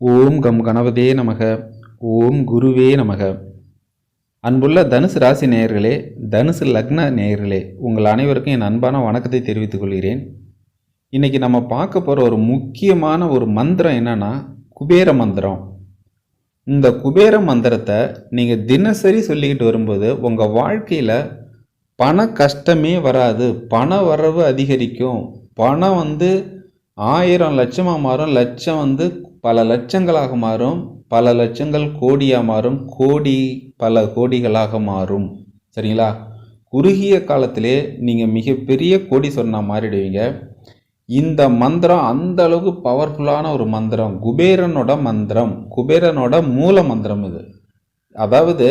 ஓம் come கணவதே நமக. ஓம் குருவே நமக. அன்புள்ள தனுசு ராசி நேயர்களே தனுசு லக்ன நேயர்களே உங்கள் அனைவருக்கும் என் அன்பான வணக்கத்தை தெரிவித்துக் கொள்கிறேன். இன்றைக்கி நம்ம பார்க்க போகிற ஒரு முக்கியமான ஒரு மந்திரம் என்னன்னா குபேர மந்திரம். இந்த குபேர மந்திரத்தை நீங்கள் தினசரி சொல்லிக்கிட்டு வரும்போது உங்கள் வாழ்க்கையில் பண கஷ்டமே வராது. பண வரவு அதிகரிக்கும். பணம் வந்து ஆயிரம் லட்சமாக மாறும். லட்சம் வந்து பல லட்சங்களாக மாறும் பல லட்சங்கள் கோடியாக மாறும் கோடி பல கோடிகளாக மாறும். சரிங்களா? குறுகிய காலத்திலே நீங்கள் மிகப்பெரிய கோடீஸ்வரனாக மாறிடுவீங்க. இந்த மந்திரம் அந்த அளவுக்கு பவர்ஃபுல்லான ஒரு மந்திரம் குபேரனோட மந்திரம் குபேரனோட மூல மந்திரம் இது. அதாவது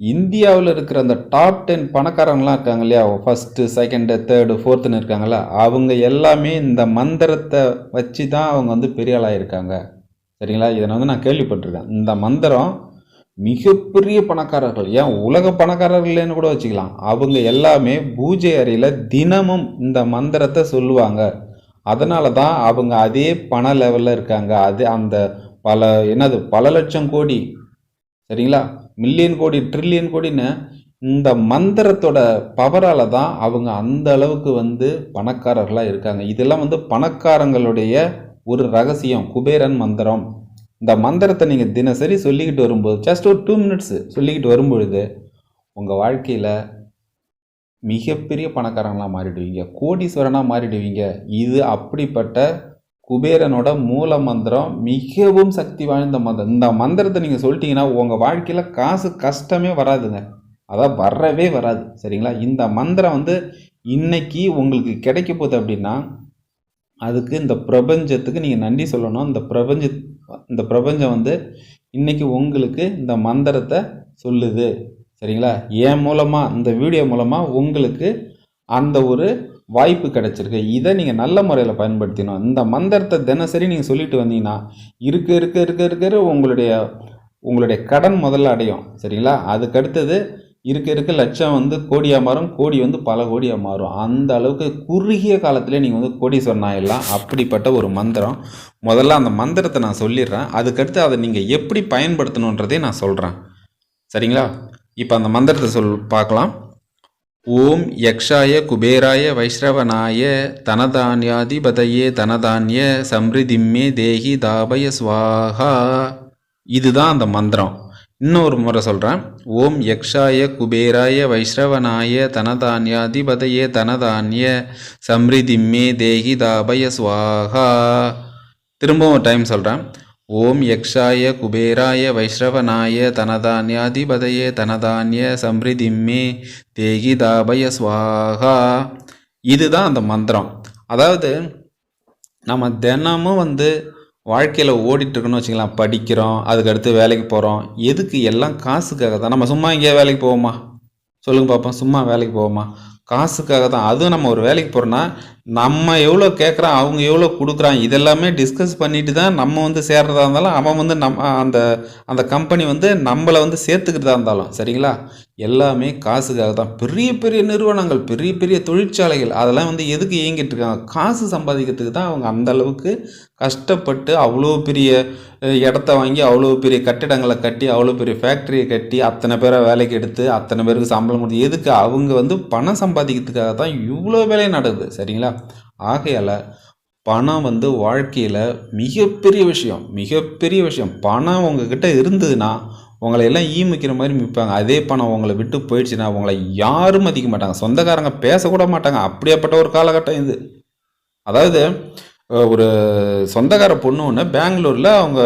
இந்தியாவில் இருக்கிற அந்த டாப் டென் பணக்காரங்களாம் இருக்காங்க இல்லையா? ஃபஸ்ட்டு செகண்டு தேர்டு ஃபோர்த்துன்னு இருக்காங்களா அவங்க எல்லாமே இந்த மந்திரத்தை வச்சு தான் அவங்க வந்து பெரிய ஆளாக இருக்காங்க சரிங்களா? இதை வந்து நான் கேள்விப்பட்டிருக்கேன். இந்த மந்திரம் மிகப்பெரிய பணக்காரர்கள். ஏன்? உலக பணக்காரர்கள்னு கூட வச்சுக்கலாம். அவங்க எல்லாமே பூஜை அறையில் தினமும் இந்த மந்திரத்தை சொல்லுவாங்க. அதனால தான் அவங்க அதே பண லெவலில் இருக்காங்க. அது அந்த பல என்னது? பல லட்சம் கோடி. சரிங்களா? மில்லியன் கோடி ட்ரில்லியன் கோடின்னு இந்த மந்திரத்தோட பவரால் தான் அவங்க அந்த அளவுக்கு வந்து பணக்காரர்களாக இருக்காங்க. இதெல்லாம் வந்து பணக்காரங்களுடைய ஒரு ரகசியம் குபேரன் மந்திரம். இந்த மந்திரத்தை நீங்கள் தினசரி சொல்லிக்கிட்டு வரும்போது ஜஸ்ட் ஒரு டூ மினிட்ஸு சொல்லிக்கிட்டு வரும்பொழுது உங்கள் வாழ்க்கையில் மிகப்பெரிய பணக்காரங்களாக மாறிடுவீங்க கோடீஸ்வரனாக மாறிடுவீங்க. இது அப்படிப்பட்ட குபேரனோட மூல மந்திரம் மிகவும் சக்தி வாய்ந்த மந்திரம். இந்த மந்திரத்தை நீங்கள் சொல்லிட்டீங்கன்னா உங்கள் வாழ்க்கையில் காசு கஷ்டமே வராதுங்க. அதான் வரவே வராது சரிங்களா? இந்த மந்திரம் வந்து இன்னைக்கு உங்களுக்கு கிடைக்க போகுது அப்படின்னா அதுக்கு இந்த பிரபஞ்சத்துக்கு நீங்கள் நன்றி சொல்லணும். இந்த பிரபஞ்ச இந்த பிரபஞ்சம் வந்து இன்றைக்கி உங்களுக்கு இந்த மந்திரத்தை சொல்லுது. சரிங்களா? என் மூலமாக இந்த வீடியோ மூலமாக உங்களுக்கு அந்த ஒரு வாய்ப்பு கிடச்சிருக்கு. இதை நீங்கள் நல்ல முறையில் பயன்படுத்தினோம் இந்த மந்திரத்தை தினசரி நீங்கள் சொல்லிட்டு வந்தீங்கன்னா இருக்க இருக்க இருக்க இருக்க உங்களுடைய உங்களுடைய கடன் முதல்ல அடையும். சரிங்களா? அதுக்கடுத்தது இருக்க இருக்க லட்சம் வந்து கோடியாக மாறும் கோடி வந்து பல கோடியாக மாறும். அந்த அளவுக்கு குறுகிய காலத்திலே நீங்கள் வந்து கோடீஸ்வரன் ஆயிடலாம். அப்படிப்பட்ட ஒரு மந்திரம். முதல்ல அந்த மந்திரத்தை நான் சொல்லிடுறேன். அதுக்கடுத்து அதை நீங்கள் எப்படி பயன்படுத்தணுன்றதே நான் சொல்கிறேன் சரிங்களா? இப்போ அந்த மந்திரத்தை சொல் பார்க்கலாம். ஓம் யக்ஷாய குபேராய வைஷ்ரவனாய தனதான்யாதிபதையே தனதான்ய சம்ரிதிம்மே தேஹி தாபய ஸ்வாஹா இதுதான் அந்த மந்திரம். இன்னொரு முறை சொல்கிறேன் ஓம் யக்ஷாய குபேராய வைஷ்ரவனாய தனதான்யாதிபதையே தனதான்ய சம்ரிதிம்மே தேஹி தாபய சுவாகா. திரும்பவும் டைம் சொல்கிறேன் ஓம் யக்ஷாய குபேராய வைஷ்ரவனாய தனதான்யாதிபதையே தனதான்ய சம்ரிதிம்மே தேகி தாபய சுவாகா. இதுதான் அந்த மந்திரம். அதாவது நம்ம தினமும் வந்து வாழ்க்கையில் ஓடிட்டுருக்குன்னு வச்சுக்கலாம் படிக்கிறோம் அதுக்கடுத்து வேலைக்கு போகிறோம் எதுக்கு எல்லாம் காசுக்காக தான்? நம்ம சும்மா இங்கேயே வேலைக்கு போவோமா? சொல்லுங்கள் பார்ப்போம் சும்மா வேலைக்கு போவோமா? காசுக்காக தான். அதுவும் நம்ம ஒரு வேலைக்கு போகிறோன்னா நம்ம எவ்வளோ கேட்குறான் அவங்க எவ்வளோ கொடுக்குறான் இதெல்லாமே டிஸ்கஸ் பண்ணிட்டு தான் நம்ம வந்து சேர்றதா இருந்தாலும் அவன் வந்து நம்ம அந்த அந்த கம்பெனி வந்து நம்மளை வந்து சேர்த்துக்கிறதா இருந்தாலும் சரிங்களா? எல்லாமே காசுக்காக தான். பெரிய பெரிய நிறுவனங்கள் பெரிய பெரிய தொழிற்சாலைகள் அதெல்லாம் வந்து எதுக்கு இயங்கிட்டு இருக்காங்க? காசு சம்பாதிக்கிறதுக்கு தான் அவங்க அந்த அளவுக்கு கஷ்டப்பட்டு அவ்வளோ பெரிய இடத்த வாங்கி அவ்வளோ பெரிய கட்டிடங்களை கட்டி அவ்வளோ பெரிய ஃபேக்ட்ரியை கட்டி அத்தனை பேரை வேலைக்கு எடுத்து அத்தனை பேருக்கு சம்பளம் கொடுத்து எதுக்கு அவங்க வந்து பணம் சம்பாதிக்கிறதுக்காக தான் இவ்வளோ வேலையும் நடக்குது சரிங்களா? ஆகையால் பணம் வந்து வாழ்க்கையில் மிகப்பெரிய விஷயம் மிகப்பெரிய விஷயம். பணம் உங்ககிட்ட இருந்ததுன்னா உங்களை எல்லாம் ஈமிக்கிற மாதிரி மிப்பாங்க. அதே பணம் உங்களை விட்டு போயிடுச்சுன்னா உங்களை யாரும் மதிக்க மாட்டாங்க. சொந்தக்காரங்க பேசக்கூட மாட்டாங்க. அப்படியாப்பட்ட ஒரு காலகட்டம் இது. அதாவது ஒரு சொந்தக்கார பொண்ணு ஒன்று பெங்களூரில் அவங்க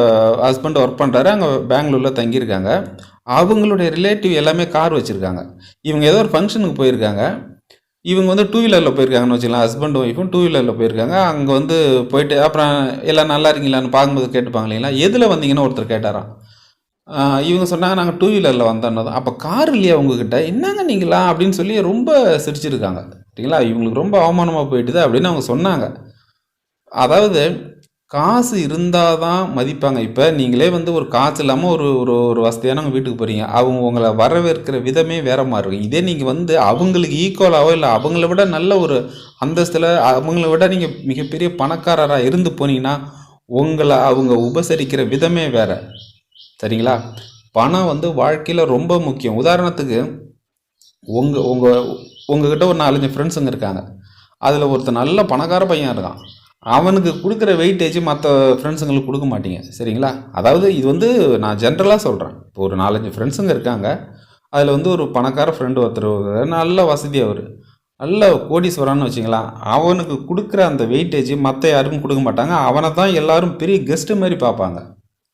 ஹஸ்பண்ட் ஒர்க் பண்ணுறாரு அங்கே பெங்களூரில் தங்கியிருக்காங்க. அவங்களுடைய ரிலேட்டிவ் எல்லாமே கார் வச்சுருக்காங்க. இவங்க ஏதோ ஒரு ஃபங்க்ஷனுக்கு போயிருக்காங்க. இவங்க வந்து டூ வீலரில் போயிருக்காங்கன்னு வச்சுக்கலாம் ஹஸ்பண்ட் ஒய்ஃபும் டூ வீலரில் போயிருக்காங்க. அங்கே வந்து போயிட்டு அப்புறம் எல்லாம் நல்லா இருக்கீங்களான்னு பார்க்கும்போது கேட்டுப்பாங்க இல்லைங்களா? எதில் வந்தீங்கன்னு ஒருத்தர் கேட்டாராம். இவங்க சொன்னாங்க நாங்கள் டூ வீலரில் வந்தோன்னதும் அப்போ கார் இல்லையா உங்ககிட்ட? என்னங்க நீங்களா? அப்படின்னு சொல்லி ரொம்ப சிரிச்சிருக்காங்க. சரிங்களா? இவங்களுக்கு ரொம்ப அவமானமாக போயிட்டுது அப்படின்னு அவங்க சொன்னாங்க. அதாவது காசு இருந்தால் தான் மதிப்பாங்க. இப்போ நீங்களே வந்து ஒரு காசு இல்லாமல் ஒரு ஒரு ஒரு வசதியானவங்க வீட்டுக்கு போகிறீங்க அவங்க உங்களை வரவேற்கிற விதமே வேற மாதிரி இருக்கும். இதே நீங்கள் வந்து அவங்களுக்கு ஈக்குவலாகவோ இல்லை அவங்கள விட நல்ல ஒரு அந்தஸ்தில் அவங்கள விட நீங்கள் மிகப்பெரிய பணக்காரராக இருந்து போனீங்கன்னா உங்களை அவங்க உபசரிக்கிற விதமே வேறு. சரிங்களா? பணம் வந்து வாழ்க்கையில் ரொம்ப முக்கியம். உதாரணத்துக்கு உங்கள் உங்கள் உங்ககிட்ட ஒரு நாலஞ்சு ஃப்ரெண்ட்ஸுங்க இருக்காங்க. அதில் ஒருத்தர் நல்ல பணக்கார பையன் இருக்கான். அவனுக்கு கொடுக்குற வெயிட்டேஜ் மற்ற ஃப்ரெண்ட்ஸுங்களுக்கு கொடுக்க மாட்டீங்க. சரிங்களா? அதாவது இது வந்து நான் ஜென்ரலாக சொல்கிறேன் இப்போ ஒரு நாலஞ்சு ஃப்ரெண்ட்ஸுங்க இருக்காங்க. அதில் வந்து ஒரு பணக்கார ஃப்ரெண்டு ஒருத்தர் நல்ல வசதி அவர். நல்ல கோடீஸ்வரான்னு வச்சுங்களேன் அவனுக்கு கொடுக்குற அந்த வெயிட்டேஜ் மற்ற யாருக்கும் கொடுக்க மாட்டாங்க. அவனை தான் எல்லாரும் பெரிய கெஸ்ட்டு மாதிரி பார்ப்பாங்க.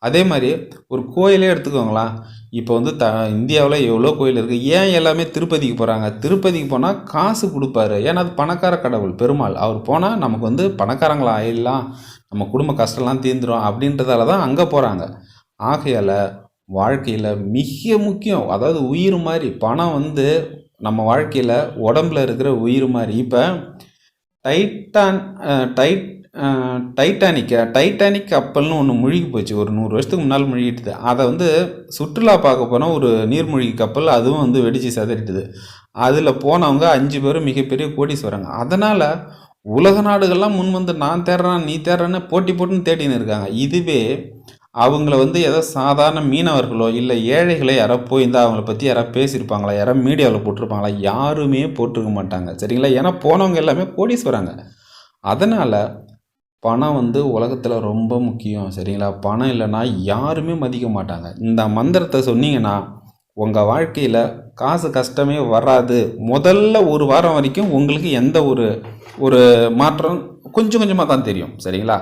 அதே மாதிரி ஒரு கோயிலே எடுத்துக்கோங்களேன் இப்போ வந்து த இந்தியாவில் எவ்வளோ கோயில் இருக்குது ஏன் எல்லாமே திருப்பதிக்கு போகிறாங்க திருப்பதிக்கு போனால் காசு கொடுப்பாரு. ஏன்னா அது பணக்கார கடவுள் பெருமாள். அவர் போனால் நமக்கு வந்து பணக்காரங்களா ஆயிடலாம். நம்ம குடும்ப கஷ்டம்லாம் தீர்ந்துரும் அப்படின்றதால தான் அங்கே போகிறாங்க ஆகையால் வாழ்க்கையில் மிக முக்கியம். அதாவது உயிர் மாதிரி பணம் வந்து நம்ம வாழ்க்கையில் உடம்புல இருக்கிற உயிர் மாதிரி. இப்போ டைட்டான் டைட் டைட்டானிக் டைட்டானிக் கப்பல்னு ஒன்று முழுகி போச்சு. ஒரு நூறு வருஷத்துக்கு முன்னால் முழுகிட்டுது. அதை வந்து சுற்றுலா பார்க்க போனால் ஒரு நீர்மூழ்கி கப்பல் அதுவும் வந்து வெடிச்சு சிதறிட்டுது. அதில் போனவங்க அஞ்சு பேரும் மிகப்பெரிய கோடீஸ்வரங்க. அதனால் உலக நாடுகள்லாம் முன் வந்து நான் தேடுறேன் நீ தேடுறேன்னு போட்டி போட்டுன்னு தேடின்னு இருக்காங்க. இதுவே அவங்கள வந்து ஏதோ சாதாரண மீனவர்களோ இல்லை ஏழைகளோ யாரோ போய் இருந்தால் அவங்கள பற்றி யாரோ பேசியிருப்பாங்களா யாரோ மீடியாவில் போட்டிருப்பாங்களா யாருமே போட்டிருக்க மாட்டாங்க. சரிங்களா? ஏன்னா போனவங்க எல்லாமே கோடீஸ்வரங்க. அதனால் பணம் வந்து உலகத்தில் ரொம்ப முக்கியம் சரிங்களா? பணம் இல்லைன்னா யாருமே மதிக்க மாட்டாங்க. இந்த மந்திரத்தை சொன்னீங்கன்னா உங்கள் வாழ்க்கையில் காசு கஷ்டமே வராது. முதல்ல ஒரு வாரம் வரைக்கும் உங்களுக்கு எந்த ஒரு ஒரு மாற்றம் கொஞ்சம் கொஞ்சமாக தான் தெரியும் சரிங்களா?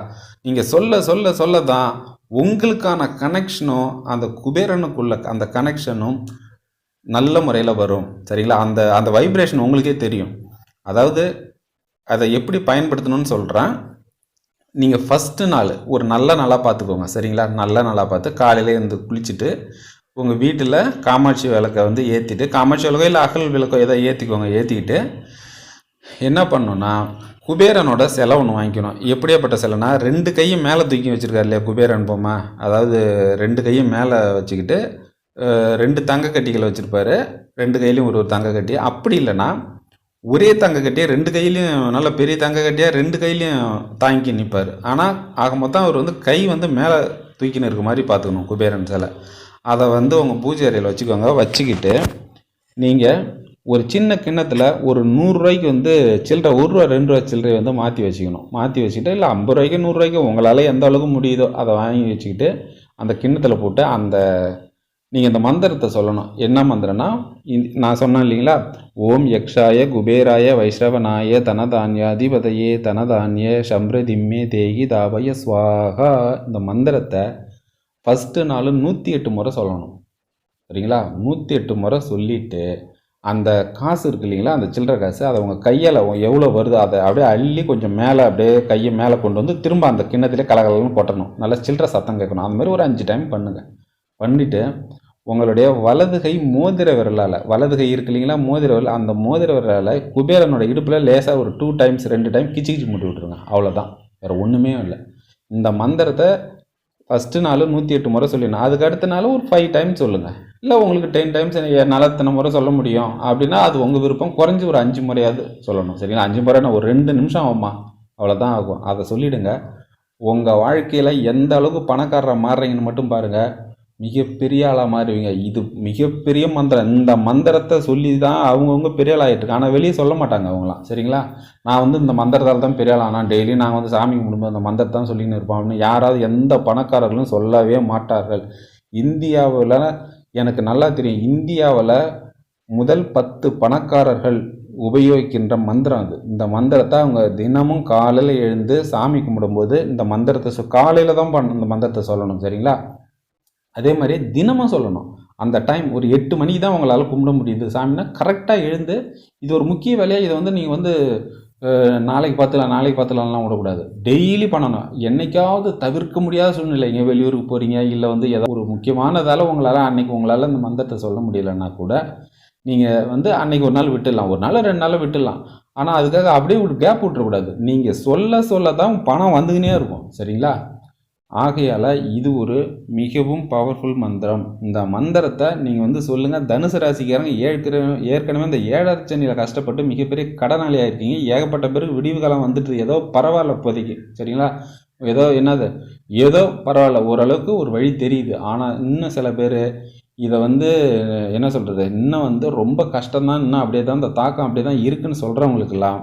நீங்கள் சொல்ல சொல்ல சொல்ல தான் உங்களுக்கான கனெக்ஷனும் அந்த குபேரனுக்குள்ள அந்த கனெக்ஷனும் நல்ல முறையில் வரும் சரிங்களா? அந்த அந்த வைப்ரேஷன் உங்களுக்கே தெரியும். அதாவது அதை எப்படி பயன்படுத்தணும்னு சொல்கிறேன் நீங்கள் ஃபஸ்ட்டு நாள் ஒரு நல்ல நாளாக பார்த்துக்கோங்க சரிங்களா? நல்ல நாளாக பார்த்து காலையில் இருந்து குளிச்சுட்டு உங்கள் வீட்டில் காமாட்சி விளக்கை வந்து ஏற்றிட்டு காமாட்சி விளக்கோ இல்லை அகல் விளக்கோ ஏதோ ஏற்றிக்கோங்க ஏற்றிக்கிட்டு என்ன பண்ணணும்னா குபேரனோட சிலை ஒன்று வாங்கிக்கணும். எப்படியாப்பட்ட சிலைனா ரெண்டு கையும் மேலே தூக்கி வச்சுருக்காரு இல்லையா குபேரன் போமா அதாவது ரெண்டு கையும் மேலே வச்சுக்கிட்டு ரெண்டு தங்க கட்டிகளை வச்சுருப்பாரு. ரெண்டு கையிலையும் ஒரு ஒரு தங்க கட்டி. அப்படி இல்லைன்னா ஒரே தங்க கட்டியாக ரெண்டு கையிலையும் நல்ல பெரிய தங்க கட்டியாக ரெண்டு கையிலையும் தாங்கி நிற்பார் ஆனால் ஆக மொத்தம் அவர் வந்து கை வந்து மேலே தூக்கின்னு இருக்க மாதிரி பார்த்துக்கணும் குபேரன் சிலை. அதை வந்து உங்கள் பூஜை அறையில் வச்சுக்கோங்க. வச்சுக்கிட்டு நீங்கள் ஒரு சின்ன கிண்ணத்தில் ஒரு நூறுரூவாய்க்கு வந்து சில்லறை ஒரு ரூபா ரெண்டு ரூபா சில்லறை வந்து மாற்றி வச்சுக்கணும். மாற்றி வச்சுக்கிட்டு இல்லை ஐம்பது ரூபாய்க்கு நூறுரூவாய்க்கு உங்களால் எந்த அளவுக்கு முடியுதோ அதை வாங்கி வச்சுக்கிட்டு அந்த கிண்ணத்தில் போட்டு அந்த நீங்கள் இந்த மந்திரத்தை சொல்லணும். என்ன மந்திரம்னா இந்த- நான் சொன்னேன் இல்லைங்களா? ஓம் யக்ஷாய குபேராய வைஷ்ரவனாய தனதான்யாதிபதையே தனதான்ய சம்ரதிம்மே தேகி தாபய ஸ்வாகா இந்த மந்திரத்தை ஃபஸ்ட்டு நாள் நூற்றி எட்டு முறை சொல்லணும். சரிங்களா? நூற்றி எட்டு முறை சொல்லிட்டு அந்த காசு இருக்கு இல்லைங்களா? அந்த சில்லற காசு அதை உங்கள் கையால் எவ்வளோ வருதோ அதை அப்படியே அள்ளி கொஞ்சம் மேலே அப்படியே கையை மேலே கொண்டு வந்து திரும்ப அந்த கிண்ணத்திலே கலகலன்னு கொட்டணும். நல்லா சில்லறை சத்தம் கேட்கணும். அந்த மாதிரி ஒரு அஞ்சு டைம் பண்ணுங்கள் பண்ணிவிட்டு உங்களுடைய வலதுகை மோதிர விரலால் வலதுகை இருக்கு இல்லைங்களா மோதிர விரல் அந்த மோதிர விரலால் குபேரனோட இடுப்பில் லேசாக ஒரு டூ டைம்ஸ் ரெண்டு டைம் கிச்சி கிச்சி முட்டி விட்ருங்க அவ்வளோதான் வேறு ஒன்றுமே இல்லை. இந்த மந்திரத்தை ஃபஸ்ட்டு நாள் நூற்றி எட்டு முறை சொல்லிடணும். அதுக்கு அடுத்த நாள் ஒரு ஃபைவ் டைம் சொல்லுங்கள் இல்லை உங்களுக்கு டென் டைம்ஸ் என்னால் முறை சொல்ல முடியும்? அப்படின்னா அது உங்கள் விருப்பம். குறைஞ்சி ஒரு அஞ்சு முறையாவது சொல்லணும். சரிங்களா? அஞ்சு முறை ஒரு ரெண்டு நிமிஷம் ஆகுமா? அவ்வளோதான் ஆகும். அதை சொல்லிவிடுங்க உங்கள் வாழ்க்கையில் எந்த அளவுக்கு பணக்காரரை மாறுறீங்கன்னு மட்டும் பாருங்கள் மிகப்பெரிய ஆளாக மாறுவீங்க. இது மிகப்பெரிய மந்திரம். இந்த மந்திரத்தை சொல்லி தான் அவங்கவுங்க பெரிய ஆள் ஆனால் வெளியே சொல்ல மாட்டாங்க அவங்களாம். சரிங்களா? நான் வந்து இந்த மந்திரத்தால் தான் பெரிய ஆள் ஆனால் டெய்லி நாங்கள் வந்து சாமி கும்பிடும்போது அந்த மந்திரத்தை தான் சொல்லின்னு இருப்போம் அப்படின்னு யாராவது எந்த பணக்காரர்களும் சொல்லவே மாட்டார்கள். இந்தியாவில் எனக்கு நல்லா தெரியும். இந்தியாவில் முதல் பத்து பணக்காரர்கள் உபயோகிக்கின்ற மந்திரம் அது. இந்த மந்திரத்தை அவங்க தினமும் காலையில் எழுந்து சாமி கும்பிடும்போது இந்த மந்திரத்தை காலையில் தான் பண்ண இந்த மந்திரத்தை சொல்லணும். சரிங்களா? அதே மாதிரி தினமும் சொல்லணும். அந்த டைம் ஒரு எட்டு மணிக்கு தான் உங்களால் கும்பிட முடியுது. சாமினா கரெக்டாக எழுந்து இது ஒரு முக்கிய வேலையாக இதை வந்து நீங்கள் வந்து நாளைக்கு பார்த்துக்கலாம் நாளைக்கு பார்த்துலாம்லாம் விடக்கூடாது. டெய்லி பண்ணணும். என்னைக்காவது தவிர்க்க முடியாத சூழ்நிலைங்க வெளியூருக்கு போகிறீங்க இல்லை வந்து ஏதாவது ஒரு முக்கியமானதால் உங்களால் அன்றைக்கி உங்களால் இந்த மந்திரத்தை சொல்ல முடியலன்னா கூட நீங்கள் வந்து அன்றைக்கி ஒரு நாள் விட்டுடலாம். ஒரு நாள் ரெண்டு நாள் விட்டுடலாம். ஆனால் அதுக்காக அப்படியே ஒரு கேப் விட்டுறக்கூடாது. நீங்கள் சொல்ல சொல்ல தான் பணம் வந்துக்கினே இருக்கும். சரிங்களா? ஆகையால் இது ஒரு மிகவும் பவர்ஃபுல் மந்திரம். இந்த மந்திரத்தை நீங்கள் வந்து சொல்லுங்கள் தனுசு ராசிக்காரங்க ஏற்கிற ஏற்கனவே இந்த ஏழாச்சனியில் கஷ்டப்பட்டு மிகப்பெரிய கடனாளி ஆயிருக்கீங்க. ஏகப்பட்ட பேருக்கு விடிவு காலம் வந்துட்டு ஏதோ பரவாயில்ல இப்போதைக்கு. சரிங்களா? ஏதோ என்னது? ஏதோ பரவாயில்ல. ஓரளவுக்கு ஒரு வழி தெரியுது. ஆனால் இன்னும் சில பேர் இதை வந்து என்ன சொல்கிறது இன்னும் வந்து ரொம்ப கஷ்டம்தான். இன்னும் அப்படியே தான் இந்த தாக்கம் அப்படியே தான் இருக்குன்னு சொல்கிறவங்களுக்கெல்லாம்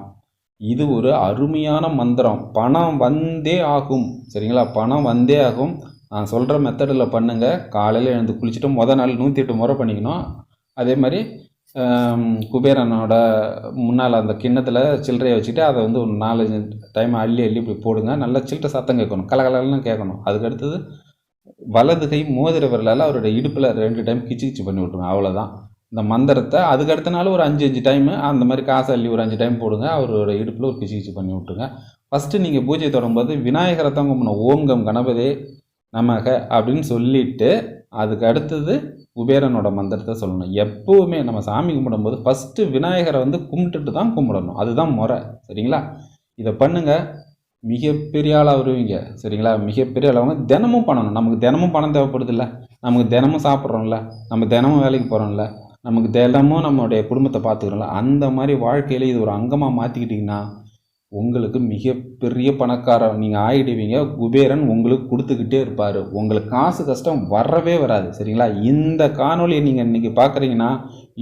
இது ஒரு அருமையான மந்திரம். பணம் வந்தே ஆகும். சரிங்களா? பணம் வந்தே ஆகும். நான் சொல்கிற மெத்தடில் பண்ணுங்கள் காலையில் எழுந்து குளிச்சுட்டு முத நாள் நூற்றி எட்டு முறை பண்ணிக்கணும். அதே மாதிரி குபேரனோட முன்னால் அந்த கிண்ணத்தில் சில்லறையை வச்சுட்டு அதை வந்து ஒரு நாலஞ்சு டைம் அள்ளி அள்ளி இப்படி போடுங்க. நல்லா சில்லறை சத்தம் கேட்கணும். கலகலன்னு கேட்கணும். அதுக்கு அடுத்தது வலது கை மோதிர விரலால் அவரோட இடுப்பில் ரெண்டு டைம் கிச்சு கிச்சு பண்ணி விட்ருங்க அவ்வளோதான் இந்த மந்திரத்தை அதுக்கு அடுத்த நாள் ஒரு அஞ்சு அஞ்சு டைமு அந்த மாதிரி காசு அள்ளி ஒரு அஞ்சு டைம் போடுங்க. அவரோட இடுப்பில் ஒரு கிச்சு கிச்சு பண்ணி விட்ருங்க ஃபஸ்ட்டு நீங்கள் பூஜை தொடங்கும்போது விநாயகரை தான் கும்பிடணும். ஓங்கம் கணபதி நமக அப்படின்னு சொல்லிட்டு அதுக்கு அடுத்தது குபேரனோட மந்திரத்தை சொல்லணும். எப்போவுமே நம்ம சாமி கும்பிடும்போது ஃபஸ்ட்டு விநாயகரை வந்து கும்பிட்டுட்டு தான் கும்பிடணும். அதுதான் முறை. சரிங்களா? இதை பண்ணுங்கள் மிகப்பெரிய ஆளாக வருவீங்க. சரிங்களா? மிகப்பெரிய அளவுங்க தினமும் பண்ணணும். நமக்கு தினமும் பணம் தேவைப்படுதில்ல. நமக்கு தினமும் சாப்பிட்றோம்ல. நம்ம தினமும் வேலைக்கு போகிறோம்ல நமக்கு தினமும் நம்மளுடைய குடும்பத்தை பார்த்துக்கிறோம்ல அந்த மாதிரி வாழ்க்கையில் இது ஒரு அங்கமாக மாற்றிக்கிட்டிங்கன்னா உங்களுக்கு மிகப்பெரிய பணக்காரர் நீங்கள் ஆகிடுவீங்க குபேரன் உங்களுக்கு கொடுத்துக்கிட்டே இருப்பார். உங்களுக்கு காசு கஷ்டம் வரவே வராது. சரிங்களா? இந்த காணொலியை நீங்கள் இன்றைக்கி பார்க்குறீங்கன்னா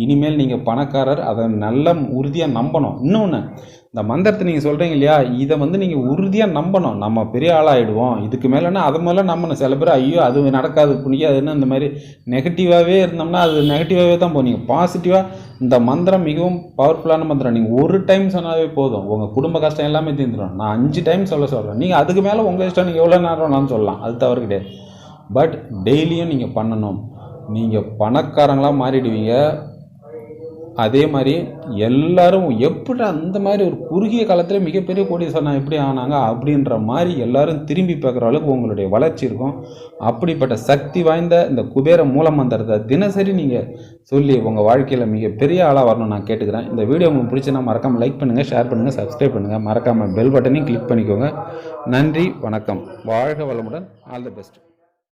இனிமேல் நீங்கள் பணக்காரர் அதை நல்ல உறுதியாக நம்பணும். இன்னொன்று இந்த மந்திரத்தை நீங்கள் சொல்கிறீங்க இல்லையா? இதை வந்து நீங்கள் உறுதியாக நம்பணும். நம்ம பெரிய ஆளாகிடுவோம் இதுக்கு மேலேனா அது மேலே நம்பணும். சில பேர் ஐயோ அது நடக்காது பிடிக்காதுன்னு இந்த மாதிரி நெகட்டிவாகவே இருந்தோம்னா அது நெகட்டிவாகவே தான் போகும். பாசிட்டிவாக இந்த மந்திரம் மிகவும் பவர்ஃபுல்லான மந்திரம். நீங்கள் ஒரு டைம் சொன்னாவே போதும். உங்கள் குடும்ப கஷ்டம் எல்லாமே தீர்ந்துடும் நான் அஞ்சு டைம் சொல்ல சொல்கிறேன் நீங்கள் அதுக்கு மேலே உங்கள் இஷ்டம் நீங்கள் எவ்வளோ நேரம் நான் சொல்லலாம். அது தவறு கிடையாது. பட் டெய்லியும் நீங்கள் பண்ணணும். நீங்கள் பணக்காரங்களாக மாறிடுவீங்க. அதே மாதிரி எல்லாரும் எப்படி அந்த மாதிரி ஒரு குறுகிய காலத்தில் மிகப்பெரிய கோடீஸ்வரன் எப்படி ஆனாங்க அப்படின்ற மாதிரி எல்லாரும் திரும்பி பார்க்குற அளவுக்கு உங்களுடைய வளர்ச்சி இருக்கும். அப்படிப்பட்ட சக்தி வாய்ந்த இந்த குபேர மூலமந்திரத்தை தினசரி நீங்கள் சொல்லி உங்கள் வாழ்க்கையில் மிகப்பெரிய ஆளாக வரணும் நான் கேட்டுக்கிறேன். இந்த வீடியோ உங்களுக்கு பிடிச்சினா மறக்காமல் லைக் பண்ணுங்கள் ஷேர் பண்ணுங்கள் சப்ஸ்கிரைப் பண்ணுங்கள் மறக்காமல் பெல் பட்டனையும் கிளிக் பண்ணிக்கோங்க. நன்றி வணக்கம். வாழ்க வளமுடன். All the best